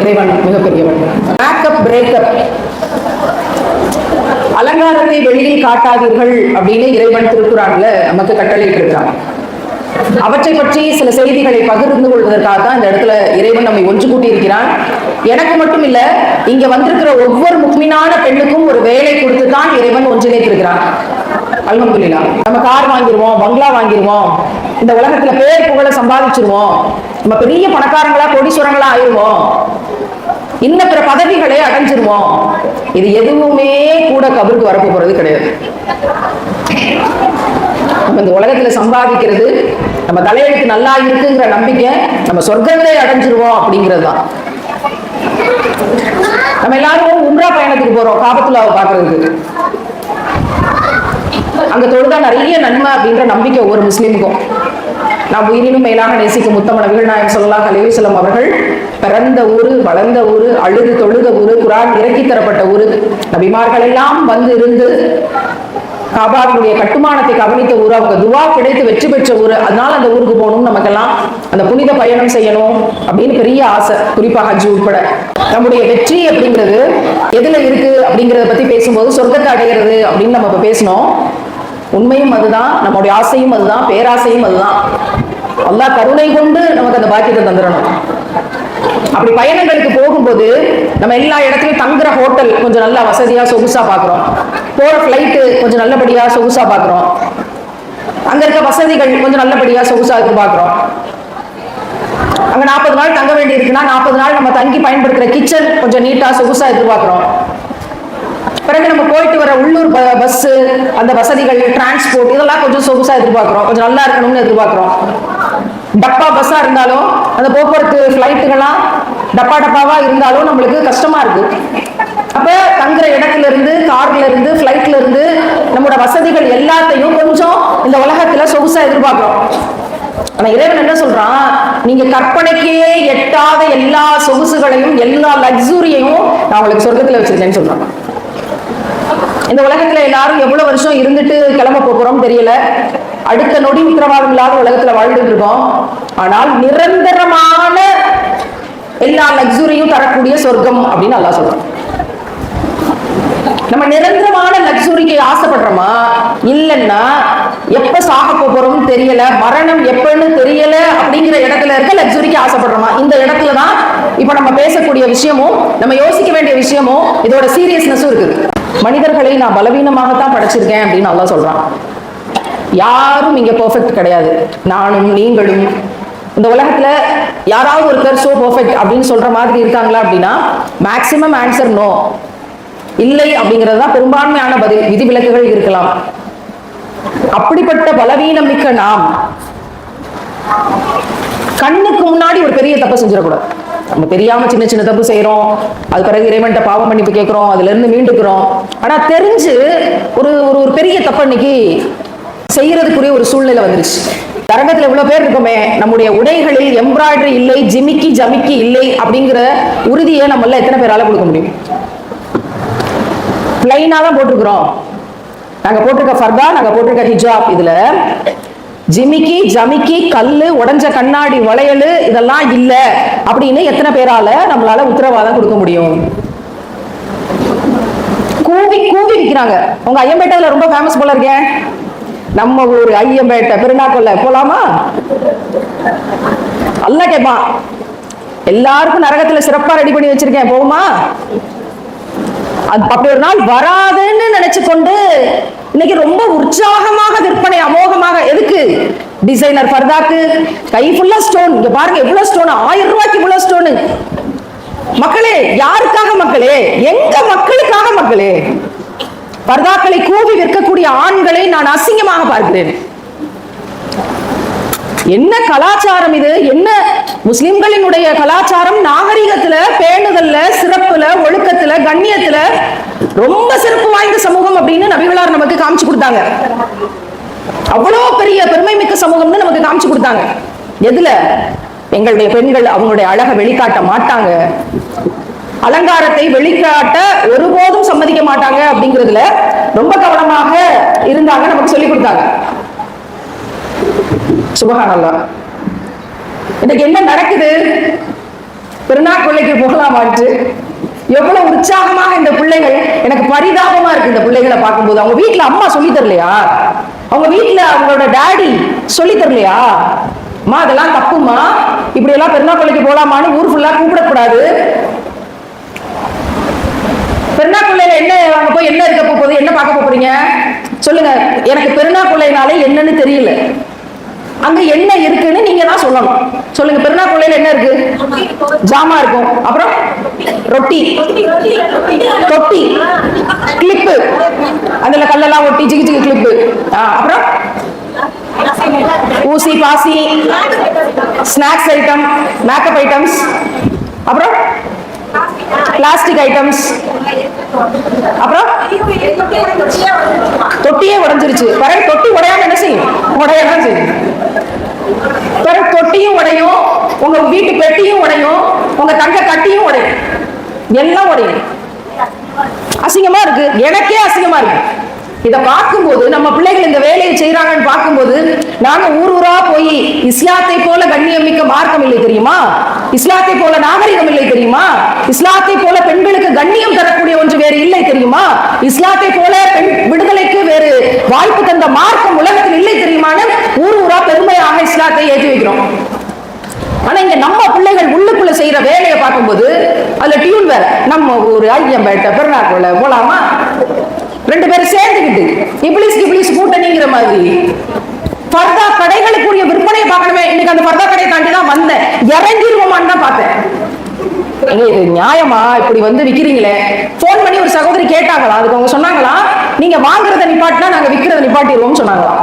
இறைவன் மிகப்பெரியவன். Makeup breakup அலங்காரத்தை வெளியில் காட்டாதீர்கள் அப்படின்னு இறைவன் திருக்குறான்ல நமக்கு கட்டளையிட்டு இருக்காங்க அவற்றை பற்றி சில செய்திகளை பகிர்ந்து கொள்வதற்காக தான் இந்த இடத்துல இறைவன் நம்மை ஒன்று கூட்டி இருக்கிறான் எனக்கு மட்டும் இல்ல இங்க வந்திருக்கிற ஒவ்வொரு முக்மினான பெண்ணுக்கும் ஒரு வேலை கொடுத்து தான் இறைவன் ஒன்றிணைத்திருக்கிறான். அல்ஹம்துலில்லாஹ் நம்ம கார் வாங்கிடுவோம் பங்களா வாங்கிடுவோம் இந்த உலகத்துல பேர் புகழ சம்பாதிச்சிருவோம் நம்ம பெரிய பணக்காரங்களா கோடீஸ்வரங்களா ஆயிடுவோம் இன்ன பிற பதவிகளை அடைஞ்சிருவோம். இது எதுவுமே கூட கபருக்கு வரப்போ போறது கிடையாது. நம்ம இந்த உலகத்துல சம்பாதிக்கிறது நம்ம தலையெழுத்து நல்லா இருக்குங்கிற நம்பிக்கை நம்ம சொர்க்கத்தை அடைஞ்சிருவோம் அப்படிங்கிறது தான். நம்ம எல்லாரும் உம்ரா பயணத்துக்கு போறோம் காபத்துலாவை பாக்குறதுக்கு அங்க தொழுதா நிறைய நன்மை அப்படின்ற நம்பிக்கை ஒவ்வொரு முஸ்லீமுக்கும். நாம் உயிரினும் மேலாக நேசிக்கும் முத்தம நபிகள் நாயம் சொல்லலாம் அலிவசலம் அவர்கள் பிறந்த ஊரு வளர்ந்த ஊரு அழுது தொழுத ஊரு குரான் இறக்கி தரப்பட்ட ஊரு. நபிமார்கள் எல்லாம் வந்து இருந்து காபாவினுடைய கட்டுமானத்தை கவனித்த ஊர் அவங்க துவா கிடைத்து வெற்றி பெற்ற ஊர். அதனால அந்த ஊருக்கு போகணும் நமக்கெல்லாம் அந்த புனித பயணம் செய்யணும் அப்படின்னு பெரிய ஆசை. குறிப்பாக ஹஜ் உட்பட. நம்முடைய வெற்றி அப்படிங்கிறது எதுல இருக்கு அப்படிங்கறத பத்தி பேசும்போது சொர்க்கத்தை அடைகிறது அப்படின்னு நம்ம இப்ப பேசணும் உண்மையும் அதுதான் நம்மளுடைய ஆசையும் அதுதான் பேராசையும் அதுதான். எல்லா கருணை கொண்டு நமக்கு அந்த பாக்கியத்தை தந்துடணும். அப்படி பயணங்களுக்கு போகும்போது நம்ம எல்லா இடத்துலையும் தங்குற ஹோட்டல் கொஞ்சம் நல்லா வசதியா சொகுசா பாக்குறோம். போற ஃபிளைட்டு கொஞ்சம் நல்லபடியா சொகுசா பாக்குறோம். அங்க இருக்க வசதிகள் கொஞ்சம் நல்லபடியா சொகுசா எதிர்பார்க்கிறோம் அங்க நாற்பது நாள் தங்க வேண்டி இருக்குன்னா நாற்பது நாள் நம்ம தங்கி பயன்படுத்துற கிச்சன் கொஞ்சம் நீட்டா சொகுசா எதிர்பார்க்கிறோம் பிறகு நம்ம போயிட்டு வர உள்ளூர் பஸ் அந்த வசதிகள் டிரான்ஸ்போர்ட் இதெல்லாம் கொஞ்சம் சொகுசா எதிர்பார்க்கிறோம். கொஞ்சம் நல்லா இருக்கணும்னு எதிர்பார்க்கிறோம். டப்பா பஸ்ஸா இருந்தாலும் அந்த போக்குவரத்து ஃபிளைட்டுகள்லாம் டப்பா டப்பாவா இருந்தாலும் நம்மளுக்கு கஷ்டமா இருக்கு. அப்ப தங்குற இடத்துல இருந்து கார்ல இருந்து ஃபிளைட்ல இருந்து நம்மளோட வசதிகள் எல்லாத்தையும் கொஞ்சம் இந்த உலகத்துல சொகுசா எதிர்பார்க்கிறோம். ஆனா இறைவன் என்ன சொல்றான்? நீங்க கற்பனைக்கே எட்டாத எல்லா சொகுசுகளையும் எல்லா லக்ஸூரியையும் நான் உங்களுக்கு சொர்க்கத்துல வச்சிருக்கேன்னு சொல்றான். இந்த உலகத்துல எல்லாரும் எவ்வளவு வருஷம் இருந்துட்டு கிளம்ப போகிறோம் தெரியல. அடுத்த நொடி உத்தரவாதம் இல்லாத உலகத்துல வாழ்ந்துட்டு இருக்கோம். ஆனால் நிரந்தரமான எல்லா லக்ஸுரியும் தரக்கூடிய சொர்க்கம் அப்படின்னு நல்லா சொல்றோம் நம்ம நிரந்தரமான லக்ஸுரிக்கு ஆசைப்படுறோமா? இல்லைன்னா எப்ப சாக போறோம்னு தெரியல மரணம் எப்பன்னு தெரியல அப்படிங்கிற இடத்துல இருக்க லக்ஸுரிக்கு ஆசைப்படுறோமா? இந்த இடத்துல தான் இப்ப நம்ம பேசக்கூடிய விஷயமும் நம்ம யோசிக்க வேண்டிய விஷயமும் இதோட சீரியஸ்னஸும் இருக்குது. மனிதர்களை நான் பலவீனமாகத்தான் படைச்சிருக்கேன் அப்படின்னு நல்லா சொல்றான். யாரும் இங்க பெர்ஃபெக்ட் கிடையாது. நானும் நீங்களும். இந்த உலகத்துல யாராவது ஒருத்தர் சோ பெர்ஃபெக்ட் அப்படின்னு சொல்ற மாதிரி இருக்காங்களா அப்படின்னா மேக்சிமம் ஆன்சர் நோ இல்லை அப்படிங்கிறது தான் பெரும்பான்மையான பதில். விதிவிலக்குகள் இருக்கலாம். அப்படிப்பட்ட பலவீனம் மிக்க நாம் கண்ணுக்கு முன்னாடி ஒரு பெரிய தப்பு செஞ்சிடக்கூடாது. நம்ம தெரியாம சின்ன சின்ன தப்பு செய்யறோம் அது பிறகு இறைவன்ட்ட பாவம் மன்னிப்பு கேட்கிறோம். அதுல இருந்து மீண்டுக்கிறோம். ஆனா தெரிஞ்சு ஒரு ஒரு ஒரு பெரிய தப்பு அன்னைக்கு செய்யறதுக்குரிய ஒரு சூழ்நிலை வந்துருச்சு. தரகத்துல இவ்வளவு பேர் இருக்கோமே நம்முடைய உடைகளில் எம்ப்ராய்டரி இல்லை ஜிமிக்கி ஜமிக்கி இல்லை அப்படிங்கிற உறுதியை நம்மள எத்தனை பேரால கொடுக்க முடியும்? பிளைனா தான் போட்டிருக்கிறோம். நாங்க போட்டிருக்க ஃபர்தா நாங்க போட்டிருக்க ஹிஜாப் இதுல. ஜிமிக்கி ஜமிக்கி கல்லு உடஞ்ச கண்ணாடி வளையல் இதெல்லாம் இல்லை அப்படின்னு எத்தனை பேரால நம்மளால உத்தரவாதம் கொடுக்க முடியும்? கூவி கூவி விற்கிறாங்க உங்க ஐயம்பேட்டையில ரொம்ப ஃபேமஸ் போல இருக்கேன் நம்ம ஊர் ஐயம்பேட்டை பெருநாக்கொல்ல. போலாமா? அல்ல கேட்பான் எல்லாருக்கும் நரகத்துல சிறப்பா ரெடி பண்ணி வச்சிருக்கேன். போகுமா அப்படி ஒரு நாள் வராதுன்னு நினைச்சு கொண்டு இன்னைக்கு ரொம்ப உற்சாகமாக விற்பனை அமோகமாக. எதுக்கு? டிசைனர் பர்தாக்கு. கை ஃபுல்லா ஸ்டோன் இங்க பாருங்க எவ்வளவு ஸ்டோன் ஆயிரம் ரூபாய்க்கு இவ்வளவு ஸ்டோனு மக்களே யாருக்காக மக்களே? எங்க மக்களுக்காக மக்களே? பர்தாக்களை கூவி விற்கக்கூடிய ஆண்களை நான் அசிங்கமாக பார்க்கிறேன். என்ன கலாச்சாரம் இது? என்ன முஸ்லிம்களினுடைய கலாச்சாரம்? நாகரிகத்துல பேணுதல்ல சிறப்புல ஒழுக்கத்துல கண்ணியத்துல ரொம்ப சிறப்பு வாய்ந்த சமூகம் அப்படின்னு நபிகளார் நமக்கு காமிச்சு கொடுத்தாங்க. அவ்வளோ பெரிய பெருமை மிக்க சமூகம்னு நமக்கு காமிச்சு கொடுத்தாங்க. எதுல? எங்களுடைய பெண்கள் அவங்களுடைய அழகை வெளிக்காட்ட மாட்டாங்க. அலங்காரத்தை வெளிக்காட்ட ஒருபோதும் சம்மதிக்க மாட்டாங்க அப்படிங்கிறதுல ரொம்ப கவனமாக இருந்தாங்க நமக்கு சொல்லி கொடுத்தாங்க. சுபகானல்லா. இன்னைக்கு என்ன நடக்குது? பெருநாள் கொள்ளைக்கு எவ்வளவு உற்சாகமாக இந்த பிள்ளைகள் எனக்கு பரிதாபமா இருக்கு இந்த பிள்ளைகளை பார்க்கும்போது. அவங்க வீட்டுல அம்மா சொல்லி தரலையா? அவங்க வீட்டுல அவங்களோட டாடி சொல்லி தரலையா? அம்மா அதெல்லாம் தப்புமா இப்படி எல்லாம் பெருநாக்கொள்ளைக்கு போலாமான்னு ஊர் ஃபுல்லா கூப்பிடக்கூடாது. பெருநாக்குள்ளையில என்ன வாங்க போய் என்ன இருக்க போகுது? என்ன பார்க்க போறீங்க? சொல்லுங்க. எனக்கு பெருநாக்குள்ளைனாலே என்னன்னு தெரியல. அங்க என்ன இருக்குன்னு நீங்க தான் சொல்லணும். சொல்லுங்க பெருநாக்குள்ளையில என்ன இருக்கு? ஜாமா இருக்கும். அப்புறம் ரொட்டி. தொட்டி. கிளிப்பு. அதுல கல்லெல்லாம் ஒட்டி ஜிகி ஜிகி கிளிப்பு. அப்புறம் ஊசி பாசி ஸ்நாக்ஸ் ஐட்டம் மேக்கப் ஐட்டம்ஸ் அப்புறம் பிளாஸ்டிக் ஐட்டம்ஸ் அப்புறம் தொட்டியே உடஞ்சிருச்சு. பரவாயில்ல தொட்டி உடையாம என்ன செய்யும்? உடையதான் செய்யும். பிறகு தொட்டியும் உடையும் உங்க வீட்டு பெட்டியும் உடையும் உங்க தங்க கட்டியும் உடையும். எல்லாம் உடையும். அசிங்கமா இருக்கு. எனக்கே அசிங்கமா இருக்கு. இதை பார்க்கும்போது நம்ம பிள்ளைகள் இந்த வேலையை செய்யறாங்கன்னு பார்க்கும்போது நாங்க ஊர் ஊரா போய் இஸ்லாத்தை போல கண்ணியம் மிக்க மார்க்கம் இல்லை தெரியுமா? இஸ்லாத்தை போல நாகரிகம் இல்லை தெரியுமா? இஸ்லாத்தை போல பெண்களுக்கு கண்ணியம் தரக்கூடிய ஒன்று வேறு இல்லை தெரியுமா? இஸ்லாத்தை போல பெண் விடுதலைக்கு வேறு வாய்ப்பு தந்த மார்க்கம் உலகத்தில் இல்லை தெரியுமான்னு ஊர் ஊரா பெருமையாக இஸ்லாத்தை ஏற்றி வைக்கிறோம். ஆனா இங்க நம்ம பிள்ளைகள் உள்ளுக்குள்ள செய்யற வேலையை பார்க்கும்போது அதுல டியூன் வேற. நம்ம ஊரு ஐயம்பேட்டை பெருநாக்குள்ள போலாமா? ரெண்டு பேரும் சேர்ந்துக்கிட்டு இப்ளிஸ் இப்ளிஸ் கூட்டணிங்கிற மாதிரி. பர்தா கடைகளுக்குரிய விற்பனையை பார்க்கணுமே. இன்னைக்கு அந்த பர்தா கடையை தாண்டி தான் வந்தேன். இறங்கிடுவோமான்னு தான் பார்த்தேன். இது நியாயமா? இப்படி வந்து விக்கிறீங்களே. ஃபோன் பண்ணி ஒரு சகோதரி கேட்டாங்களா? அதுக்கு அவங்க சொன்னாங்களா நீங்க வாங்குறத நிப்பாட்டினா நாங்க விக்கிறத நிப்பாட்டிடுவோம்னு சொன்னாங்களா?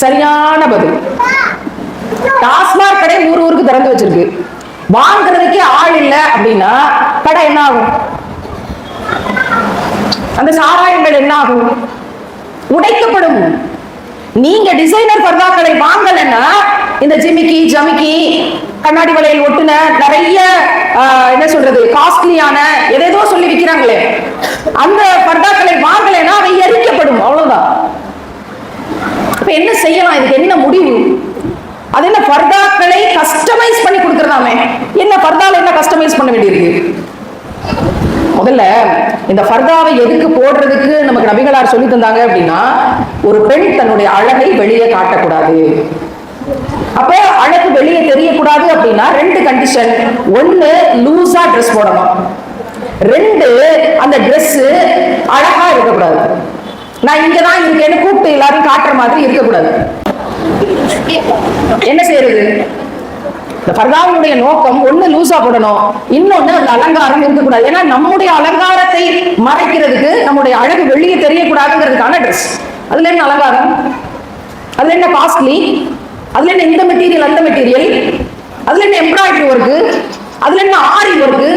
சரியான பதில். டாஸ்மாக் கடை ஊர் ஊருக்கு திறந்து வச்சிருக்கு. வாங்குறதுக்கே ஆள் இல்ல அப்படின்னா கடை என்ன ஆகும்? அந்த சாராயங்கள் என்ன ஆகும்? உடைக்கப்படும். நீங்க டிசைனர் பர்தாக்களை வாங்கலைன்னா இந்த ஜிமிக்கி ஜமிக்கி கண்ணாடி வளையல் ஒட்டுன நிறைய என்ன சொல்றது காஸ்ட்லியான எதேதோ சொல்லி விற்கிறாங்களே அந்த பர்தாக்களை வாங்கலைன்னா அவை எரிக்கப்படும். அவ்வளவுதான். இப்ப என்ன செய்யலாம்? இதுக்கு என்ன முடிவு? அது என்ன பர்தாக்களை கஸ்டமைஸ் பண்ணி கொடுக்கறதாமே? என்ன பர்தால என்ன கஸ்டமைஸ் பண்ண வேண்டியிருக்கு? முதல்ல இந்த ஃபர்தாவை எதுக்கு போடுறதுக்கு நமக்கு நபிகளார் சொல்லி தந்தாங்க அப்படின்னா ஒரு பெண் தன்னுடைய அழகை வெளியே காட்டக்கூடாது. அப்ப அழகு வெளியே தெரியக்கூடாது அப்படின்னா ரெண்டு கண்டிஷன் ஒன்னு லூஸா ட்ரெஸ் போடணும். ரெண்டு அந்த ட்ரெஸ் அழகா இருக்கக்கூடாது. நான் இங்கதான் இருக்கேன்னு கூப்பிட்டு எல்லாரும் காட்டுற மாதிரி இருக்கக்கூடாது. என்ன செய்யறது? இந்த பர்தாவினுடைய நோக்கம் ஒண்ணு லூசா போடணும் இன்னொன்னு அந்த அலங்காரம் இருக்கக்கூடாது. ஏன்னா நம்முடைய அலங்காரத்தை மறைக்கிறதுக்கு நம்முடைய அழகு வெளியே தெரியக்கூடாதுங்கிறதுக்கான ட்ரெஸ் அதுல என்ன அலங்காரம்? அதுல என்ன காஸ்ட்லி அதுல என்ன இந்த மெட்டீரியல் அந்த மெட்டீரியல் அதுல என்ன எம்ப்ராய்டரி ஒர்க்கு அதுல என்ன ஆரி ஒர்க்கு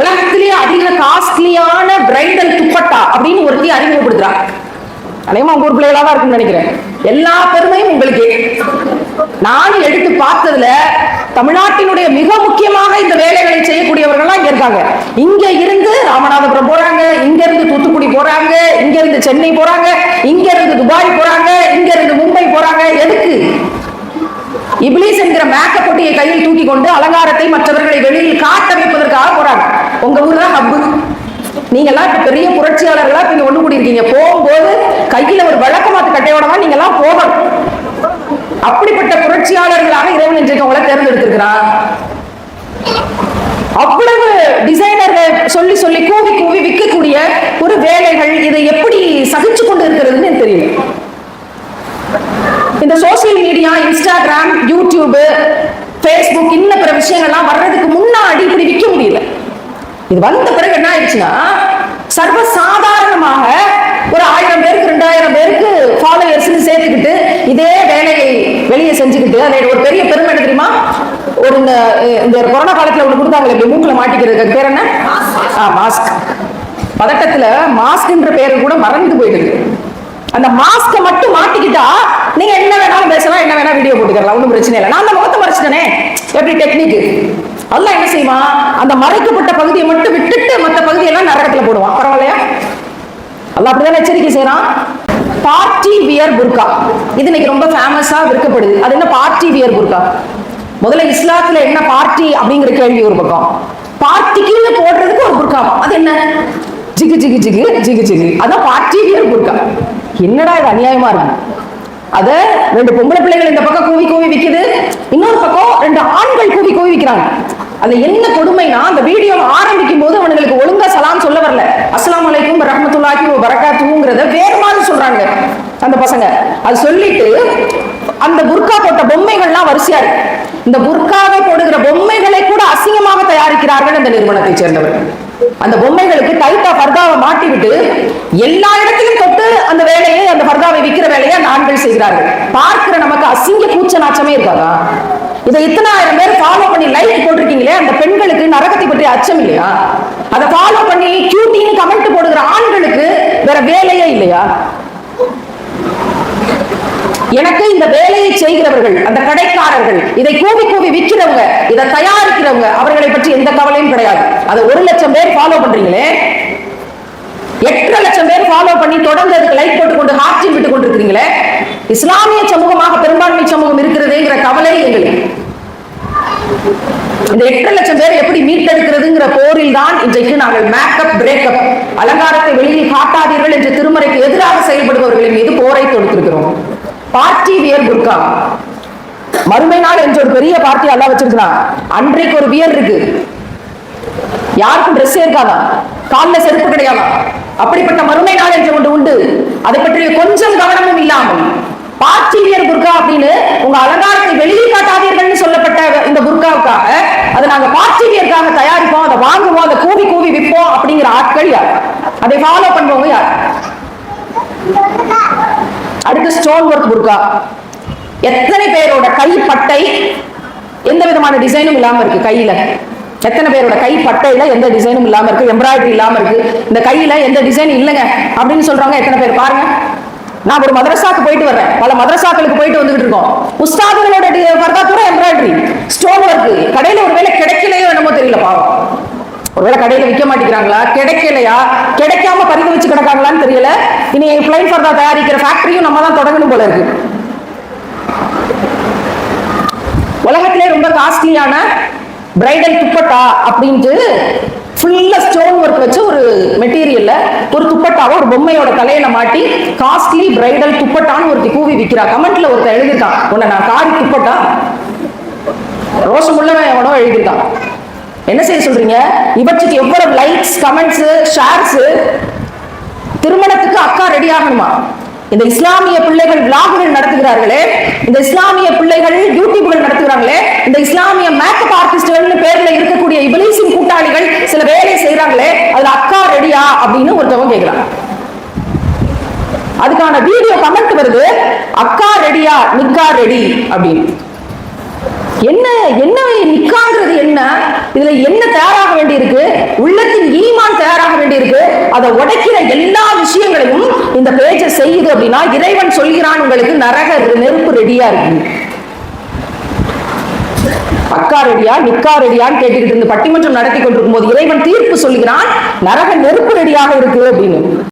உலகத்திலேயே அதிக காஸ்ட்லியான பிரைடல் துப்பட்டா அப்படின்னு ஒருத்தி அறிமுகப்படுத்துறாங்க அநேகமா உங்க ஊர் பிள்ளைகளாக தான் இருக்கும்னு நினைக்கிறேன். எல்லா பெருமையும் உங்களுக்கு. நானும் எடுத்து பார்த்ததுல தமிழ்நாட்டினுடைய மிக முக்கியமாக இந்த வேலைகளை செய்யக்கூடியவர்கள்லாம் இங்க இருக்காங்க. இங்க இருந்து ராமநாதபுரம் போறாங்க இங்க இருந்து தூத்துக்குடி போறாங்க இங்க இருந்து சென்னை போறாங்க இங்க இருந்து துபாய் போறாங்க இங்க இருந்து மும்பை போறாங்க. எதுக்கு? இப்ளீஸ் என்கிற மேக்கப் பொட்டியை கையில் தூக்கி கொண்டு அலங்காரத்தை மற்றவர்களை வெளியில் காட்ட வைப்பதற்காக போறாங்க. உங்க ஊர் தான் ஹப்பு நீங்க எல்லாம் இப்ப பெரிய புரட்சியாளர்களா நீங்க ஒண்ணு கூடி இருக்கீங்க போகும்போது கையில ஒரு வழக்கமாத்து கட்டையோட தான் நீங்க எல்லாம் போகணும். புரட்சியாளர்களாக இறைவன் இன்றைக்கு உங்களை தேர்ந்தெடுத்திருக்கிறார். அவ்வளவு டிசைனர்கள் சொல்லி சொல்லி கூவி கூவி விற்கக்கூடிய ஒரு வேலைகள் இதை எப்படி சகிச்சு கொண்டு இருக்கிறதுன்னு தெரியல. இந்த social media Instagram YouTube Facebook இன்ன பிற விஷயங்கள்லாம் வர்றதுக்கு முன்னாடி இப்படி விற்க முடியல. இது வந்த பிறகு என்ன ஆயிடுச்சுன்னா சர்வசாதாரணமாக சாதாரணமாக ஒரு ஆயிரம் பேருக்கு ரெண்டாயிரம் பேருக்கு ஃபாலோவர்ஸ் சேர்த்துக்கிட்டு இதே வேலையை வெளியே செஞ்சுக்கிட்டு அதை ஒரு பெரிய பெருமை என்ன தெரியுமா ஒரு இந்த கொரோனா காலத்துல ஒன்று கொடுத்தாங்களே இப்படி மூக்குல மாட்டிக்கிறதுக்கு பேர் என்ன? மாஸ்க் பதட்டத்துல மாஸ்க்ன்ற பேரு கூட மறந்து போயிடுது. அந்த மாஸ்க மட்டும் மாட்டிக்கிட்டா நீங்க என்ன வேணாலும் பேசலாம் என்ன வேணா வீடியோ போட்டுக்கலாம் ஒன்றும் பிரச்சனை இல்லை. நான் அந்த முகத்தை மறைச்சிட்டேனே. எப்படி டெக்னிக் அல்லாஹ் என்ன செய்வான்? அந்த மறைக்கப்பட்ட பகுதியை மட்டும் விட்டுட்டு மற்ற பகுதியெல்லாம் நரகத்துல போடுவான். பரவாயில்லையா? அல்லாஹ் அப்படிதான் எச்சரிக்கை செய்யறான் பார்ட்டி வியர் புர்கா. இது இன்னைக்கு ரொம்ப ஃபேமஸா விற்கப்படுது. அது என்ன? பார்ட்டி வியர் புர்கா. முதல்ல இஸ்லாத்துல என்ன பார்ட்டி அப்படிங்கிற கேள்வி ஒரு பக்கம். பார்ட்டிக்கு போடுறதுக்கு ஒரு புர்காவா அது என்ன? ஜிகு ஜிகு ஜிகு ஜிகு ஜிகு. அதான் பார்ட்டி ஒரு புர்கா. என்னடா இது அநியாயமா இருக்கு? அத ரெண்டு பொம்பளை பிள்ளைகள் இந்த பக்கம் கூவி கூவி விக்குது. இன்னொரு பக்கம் ரெண்டு ஆண்கள் கூவி கூவி விக்கிறாங்க. அது என்ன கொடுமைனா அந்த வீடியோ ஆரம்பிக்கும் போது அவனுங்களுக்கு ஒழுங்கா சலாம் சொல்ல வரல. அஸ்லாம் அலைக்கும் ரஹ்மத்துல்லாஹி வ பரக்காத்துஹுங்கிறத வேற மாதிரி சொல்றாங்க அந்த பசங்க. அது சொல்லிட்டு அந்த புர்கா போட்ட பொம்மைகள்லாம் வரிசையா இருக்கு. இந்த புர்காவை போடுகிற பொம்மைகளை கூட அசிங்கமாக தயாரிக்கிறார்கள் அந்த நிறுவனத்தை சேர்ந்தவர்கள். அந்த பொம்மைகளுக்கு டைட்டா பர்தாவை மாட்டி விட்டு எல்லா இடத்திலும் தொட்டு அந்த வேலையை அந்த பர்தாவை விற்கிற வேலையை அந்த ஆண்கள் செய்கிறார்கள். பார்க்கிற நமக்கு அசிங்க கூச்ச நாச்சமே இருக்காதா? இதை இத்தனை ஆயிரம் பேர் ஃபாலோ பண்ணி லைக் போட்டிருக்கீங்களே அந்த பெண்களுக்கு நரகத்தை பற்றி அச்சம் இல்லையா? அதை ஃபாலோ பண்ணி கியூட்டின்னு கமெண்ட் போடுகிற ஆண்களுக்கு வேற வேலையே இல்லையா? எனக்கு இந்த வேலையை செய்கிறவர்கள் அந்த கடைக்காரர்கள் இதை கூவி கூவி விற்கிறவங்க இதை தயாரிக்கிறவங்க அவர்களை பற்றி எந்த கவலையும் கிடையாது. அதை ஒரு லட்சம் பேர் ஃபாலோ பண்றீங்களே? எட்டரை லட்சம் பேர் ஃபாலோ பண்ணி தொடர்ந்து அதுக்கு லைக் போட்டு கொண்டு ஹார்ட்டில் விட்டு கொண்டிருக்கிறீங்களே இஸ்லாமிய சமூகமாக பெரும்பான்மை சமூகம் இருக்கிறதுங்கிற கவலை எங்களுக்கு. இந்த எட்டரை லட்சம் பேர் எப்படி மீட்டெடுக்கிறதுங்கிற போரில் தான் இன்றைக்கு நாங்கள் மேக்கப் பிரேக்கப் அலங்காரத்தை வெளியில் காட்டாதீர்கள் என்ற திருமறைக்கு எதிராக செயல்படுபவர்களின் மீது போரை தொடுத்திருக்கிறோம். பார்ட்டி வியர் புர்கா மறுமை நாள் என்ற ஒரு பெரிய பார்ட்டி அல்லா வச்சிருக்கிறான். அன்றைக்கு ஒரு வியர் இருக்கு. யாருக்கும் ட்ரெஸ் இருக்காதா காலில் செருப்பு கிடையாதா? அப்படிப்பட்ட மறுமை நாள் என்று ஒன்று உண்டு. அதை பற்றிய கொஞ்சம் கவனமும் இல்லாமல் பாச்சிவியர் புர்கா அப்படின்னு உங்க அலங்காரத்தை வெளியே காட்டாதீர்கள்னு சொல்லப்பட்ட இந்த புர்காவுக்காக அதை நாங்க பாச்சிவியருக்காக தயாரிப்போம் அதை வாங்குவோம் அதை கூவி கூவி விற்போம் அப்படிங்கிற ஆட்கள் யார்? அதை ஃபாலோ பண்ணுவவங்க யார்? அடுத்து ஸ்டோன் ஒர்க் புர்கா எத்தனை பேரோட கை பட்டை எந்த விதமான டிசைனும் இல்லாம இருக்கு கையில? எத்தனை பேரோட கை பட்டையில எந்த டிசைனும் இல்லாம இருக்கு எம்ப்ராய்டரி இல்லாம இருக்கு? இந்த கையில எந்த டிசைன் இல்லைங்க அப்படின்னு சொல்றாங்க எத்தனை பேர்? பாருங்க. நான் ஒரு மதரசாக்கு போயிட்டு வர்றேன். பல மதரசாக்களுக்கு போயிட்டு வந்துட்டு இருக்கோம். உஸ்தாதுகளோட பர்தா கூட எம்ப்ராய்டரி. ஸ்டோன் ஒர்க் கடையில ஒருவேளை கிடைக்கலையோ என்னமோ தெரியல பாவம். ஒருவேளை கடையில விற்க மாட்டேங்கிறாங்களா? கிடைக்கலையா? கிடைக்காம பறிந்து வச்சு கிடக்காங்களான்னு தெரியல. இனி பிளைன் ஃபர்தா தயாரிக்கிற ஃபேக்டரியும் நம்ம தான் தொடங்கணும் போல இருக்கு. உலகத்திலே ரொம்ப காஸ்ட்லியான பிரைடல் துப்பட்டா அப்படின்ட்டு ஃபுல்லா ஸ்டோன் ஒர்க் வச்சு ஒரு மெட்டீரியல்ல ஒரு துப்பட்டாவை ஒரு பொம்மையோட தலையில மாட்டி காஸ்ட்லி பிரைடல் துப்பட்டான்னு ஒருத்தி கூவி விற்கிறா கமெண்ட்ல ஒருத்தர் எழுதிட்டான் உன்னை நான் காரி துப்பட்டா? ரோஷம் உள்ளவன் எவனோ எழுதிட்டான் என்ன செய்ய சொல்றீங்க? இவற்றுக்கு எவ்வளவு லைக்ஸ் கமெண்ட்ஸ் ஷேர்ஸ் திருமணத்துக்கு அக்கா ரெடி ஆகணுமா? இந்த இஸ்லாமிய பிள்ளைகள் விளாகுகள் நடத்துகிறார்களே இந்த இஸ்லாமிய பிள்ளைகள் யூடியூப்கள் நடத்துகிறாங்களே இந்த இஸ்லாமிய மேக்கப் ஆர்டிஸ்ட்கள் பேர்ல இருக்கக்கூடிய இபிலிசின் கூட்டாளிகள் சில வேலை செய்யறாங்களே அதுல அக்கா ரெடியா அப்படின்னு ஒருத்தவங்க கேட்கிறாங்க அதுக்கான வீடியோ கமெண்ட் வருது அக்கா ரெடியா நிக்கா ரெடி அப்படின்னு. என்ன என்ன நிக்காங்கிறது என்ன? இதுல என்ன தயாராக வேண்டியிருக்கு? உள்ளத்தின் ஈமான் தயாராக வேண்டியிருக்கு. அதை உடைக்கிற எல்லா விஷயங்களையும் இந்த பேஜை செய்யுது அப்படின்னா இறைவன் சொல்கிறான் உங்களுக்கு நரக நெருப்பு ரெடியா இருக்கு. அக்கா ரெடியா நிக்கா ரெடியான்னு கேட்டுக்கிட்டு இருந்து பட்டிமன்றம் நடத்தி கொண்டிருக்கும் போது இறைவன் தீர்ப்பு சொல்கிறான் நரக நெருப்பு ரெடியாக இருக்கு அப்படின்னு.